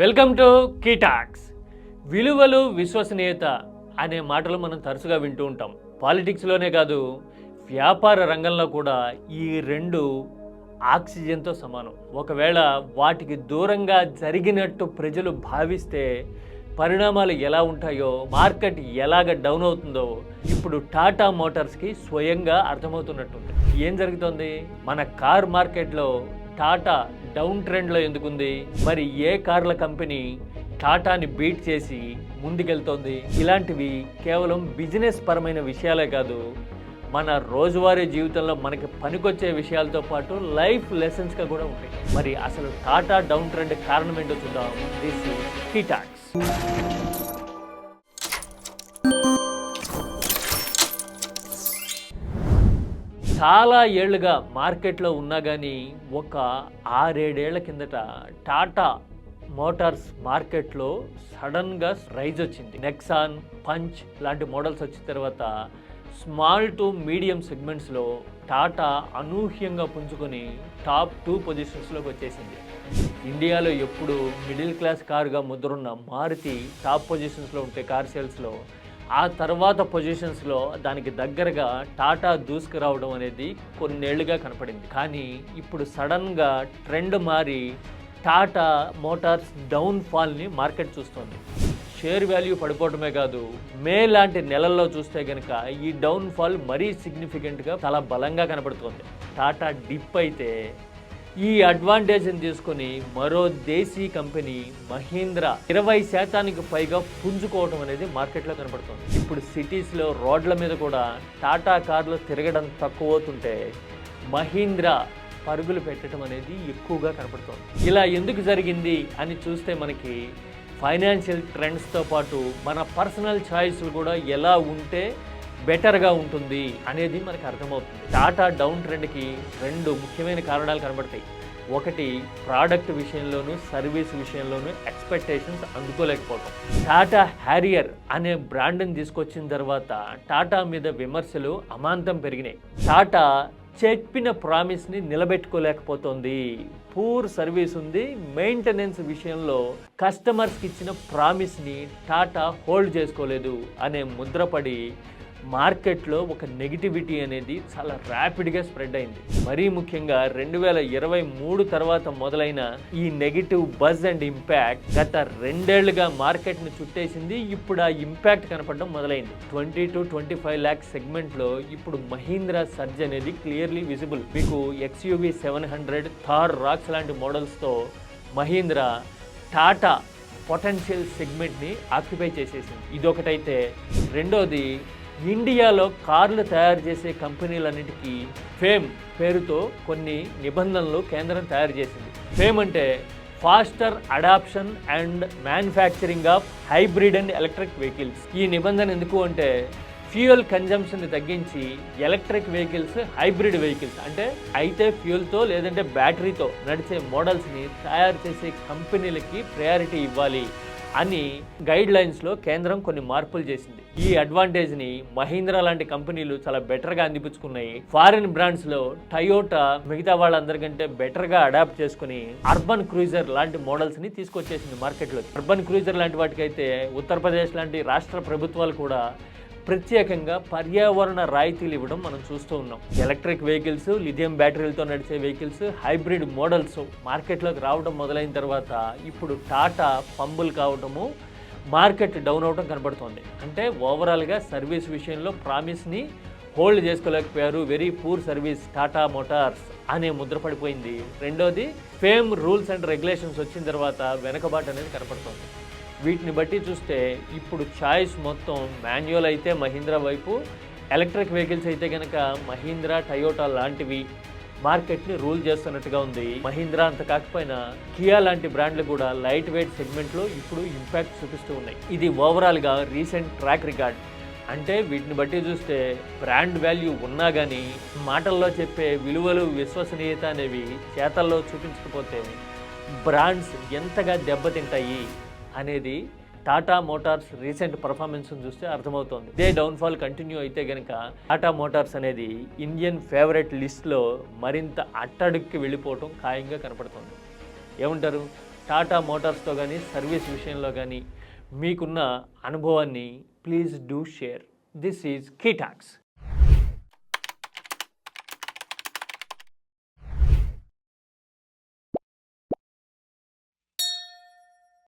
Welcome to కీటాక్స్ విలువలు విశ్వసనీయత అనే మాటలు మనం తరచుగా వింటూ ఉంటాం. పాలిటిక్స్లోనే కాదు వ్యాపార రంగంలో కూడా ఈ రెండు ఆక్సిజన్తో సమానం. ఒకవేళ వాటికి దూరంగా జరిగినట్టు ప్రజలు భావిస్తే పరిణామాలు ఎలా ఉంటాయో మార్కెట్ ఎలాగ డౌన్ అవుతుందో ఇప్పుడు టాటా మోటార్స్కి స్వయంగా అర్థమవుతున్నట్టుంది. ఏం జరుగుతోంది? మన కార్ మార్కెట్లో టాటా డౌన్ ట్రెండ్లో ఎందుకుంది? మరి ఏ కార్ల కంపెనీ టాటాని బీట్ చేసి ముందుకెళ్తోంది? ఇలాంటివి కేవలం బిజినెస్ పరమైన విషయాలే కాదు. మన రోజువారీ జీవితంలో మనకి పనికొచ్చే విషయాలతో పాటు లైఫ్ లెసన్స్గా కూడా ఉంటాయి. మరి అసలు టాటా డౌన్ ట్రెండ్ కారణం ఏంటో చూద్దాం. దిస్ టీటాక్స్ చాలా ఏళ్ళుగా మార్కెట్లో ఉన్నా కానీ ఒక ఆరేడేళ్ళ కిందట టాటా మోటార్స్ మార్కెట్లో సడన్గా రైజ్ వచ్చింది. నెక్సాన్ పంచ్ లాంటి మోడల్స్ వచ్చిన తర్వాత స్మాల్ టు మీడియం సెగ్మెంట్స్లో టాటా అనూహ్యంగా పుంజుకొని టాప్ టూ పొజిషన్స్లోకి వచ్చేసింది. ఇండియాలో ఎప్పుడు మిడిల్ క్లాస్ కారుగా ముద్రున్న మారుతి టాప్ పొజిషన్స్లో ఉంటే కార్ సేల్స్లో ఆ తర్వాత పొజిషన్స్లో దానికి దగ్గరగా టాటా దూసుకురావడం అనేది కొన్నేళ్ళుగా కనపడింది. కానీ ఇప్పుడు సడన్గా ట్రెండ్ మారి టాటా మోటార్స్ డౌన్ ఫాల్ని మార్కెట్ చూస్తోంది. షేర్ వాల్యూ పడిపోవడమే కాదు మే లాంటి నెలల్లో చూస్తే కనుక ఈ డౌన్ ఫాల్ మరీ సిగ్నిఫికెంట్గా చాలా బలంగా కనపడుతోంది. టాటా డిప్ అయితే ఈ అడ్వాంటేజ్ని తీసుకొని మరో దేశీ కంపెనీ మహీంద్రా ఇరవై శాతానికి పైగా పుంజుకోవడం అనేది మార్కెట్లో కనబడుతుంది ఇప్పుడు సిటీస్లో రోడ్ల మీద కూడా టాటా కార్లు తిరగడం తక్కువ అవుతుంటే మహీంద్రా పరుగులు పెట్టడం అనేది ఎక్కువగా కనపడుతుంది. ఇలా ఎందుకు జరిగింది అని చూస్తే మనకి ఫైనాన్షియల్ ట్రెండ్స్తో పాటు మన పర్సనల్ ఛాయిస్లు కూడా ఎలా ఉంటే బెటర్గా ఉంటుంది అనేది మనకు అర్థమవుతుంది. టాటా డౌన్ ట్రెండ్కి రెండు ముఖ్యమైన కారణాలు కనబడతాయి. ఒకటి ప్రోడక్ట్ విషయంలోనూ సర్వీస్ విషయంలోనూ ఎక్స్పెక్టేషన్స్ అందుకోలేకపోవటం. టాటా హ్యారియర్ అనే బ్రాండ్ని తీసుకొచ్చిన తర్వాత టాటా మీద విమర్శలు అమాంతం పెరిగినాయి. టాటా చెప్పిన ప్రామిస్ని నిలబెట్టుకోలేకపోతుంది. పూర్ సర్వీస్ ఉంది. మెయింటెనెన్స్ విషయంలో కస్టమర్స్కి ఇచ్చిన ప్రామిస్ని టాటా హోల్డ్ చేసుకోలేదు అనే ముద్రపడి మార్కెట్లో ఒక నెగిటివిటీ అనేది చాలా ర్యాపిడ్గా స్ప్రెడ్ అయింది. మరీ ముఖ్యంగా రెండు వేల ఇరవై మూడు తర్వాత మొదలైన ఈ నెగిటివ్ బజ్ అండ్ ఇంపాక్ట్ గత రెండేళ్ళుగా మార్కెట్ను చుట్టేసింది. ఇప్పుడు ఆ ఇంపాక్ట్ కనపడడం మొదలైంది. Twenty to twenty five lakhs సెగ్మెంట్లో ఇప్పుడు మహీంద్రా సర్జ్ అనేది క్లియర్లీ విజిబుల్. మీకు XUV seven hundred Thar Roxx లాంటి మోడల్స్తో మహీంద్రా టాటా పొటెన్షియల్ సెగ్మెంట్ని ఆక్యుపై చేసేసింది. ఇదొకటైతే. రెండోది ఇండియాలో కార్లు తయారు చేసే కంపెనీలన్నిటికీ ఫేమ్ పేరుతో కొన్ని నిబంధనలు కేంద్రం తయారు చేసింది. ఫేమ్ అంటే faster adoption and manufacturing of hybrid and electric vehicles. ఈ నిబంధన ఎందుకు అంటే ఫ్యూయల్ కన్జంప్షన్ తగ్గించి ఎలక్ట్రిక్ వెహికల్స్ హైబ్రిడ్ వెహికల్స్ అంటే అయితే ఫ్యూయల్తో లేదంటే బ్యాటరీతో నడిచే మోడల్స్ని తయారు చేసే కంపెనీలకి ప్రయారిటీ ఇవ్వాలి. అని గైడ్ లైన్స్లో కేంద్రం కొన్ని మార్పులు చేసింది. ఈ అడ్వాంటేజ్ని మహీంద్రా లాంటి కంపెనీలు చాలా బెటర్గా అందిపుచ్చుకున్నాయి. ఫారిన్ బ్రాండ్స్లో టయోటా మిగతా వాళ్ళందరికంటే బెటర్గా అడాప్ట్ చేసుకుని అర్బన్ క్రూజర్ లాంటి మోడల్స్ని తీసుకొచ్చేసింది మార్కెట్లో అర్బన్ క్రూజర్ లాంటి వాటికైతే ఉత్తరప్రదేశ్ లాంటి రాష్ట్ర ప్రభుత్వాలు కూడా ప్రత్యేకంగా పర్యావరణ రాయితీలు ఇవ్వడం మనం చూస్తూ ఉన్నాం. ఎలక్ట్రిక్ వెహికల్స్ లిథియం బ్యాటరీలతో నడిచే వెహికల్స్ హైబ్రిడ్ మోడల్స్ మార్కెట్లోకి రావడం మొదలైన తర్వాత ఇప్పుడు టాటా పంబులు కావడము మార్కెట్ డౌన్ అవడం కనబడుతోంది. అంటే ఓవరాల్గా సర్వీస్ విషయంలో ప్రామిస్ని hold చేసుకోలేకపోయారు. Very poor service Tata Motors అనే ముద్ర పడిపోయింది. రెండోది ఫేమ్ రూల్స్ అండ్ రెగ్యులేషన్స్ వచ్చిన తర్వాత వెనకబాటు అనేది కనపడుతోంది. వీటిని బట్టి చూస్తే ఇప్పుడు చాయిస్ మొత్తం మాన్యువల్ అయితే మహీంద్రా వైపు ఎలక్ట్రిక్ వెహికల్స్ అయితే కనుక మహీంద్రా టయోటా లాంటివి మార్కెట్ని రూల్ చేస్తున్నట్టుగా ఉంది. మహీంద్రా అంత కాకపోయినా కియా లాంటి బ్రాండ్లు కూడా లైట్ వెయిట్ సెగ్మెంట్లో ఇప్పుడు ఇంపాక్ట్ చూపిస్తూ ఉన్నాయి. ఇది ఓవరాల్గా రీసెంట్ ట్రాక్ రికార్డ్. అంటే వీటిని బట్టి చూస్తే బ్రాండ్ వాల్యూ ఉన్నా కానీ మాటల్లో చెప్పే విలువలు విశ్వసనీయత అనేవి చేతల్లో చూపించకపోతే బ్రాండ్స్ ఎంతగా దెబ్బతింటాయి? అనేది టాటా మోటార్స్ రీసెంట్ పర్ఫార్మెన్స్ చూస్తే అర్థమవుతోంది. ఇదే డౌన్ఫాల్ కంటిన్యూ అయితే కనుక టాటా మోటార్స్ అనేది ఇండియన్ ఫేవరెట్ లిస్ట్లో మరింత అట్టడుక్కి వెళ్ళిపోవటం ఖాయంగా కనపడుతుంది. ఏమంటారు? టాటా మోటార్స్తో కానీ సర్వీస్ విషయంలో కానీ మీకున్న అనుభవాన్ని please do share this is కీటాక్స్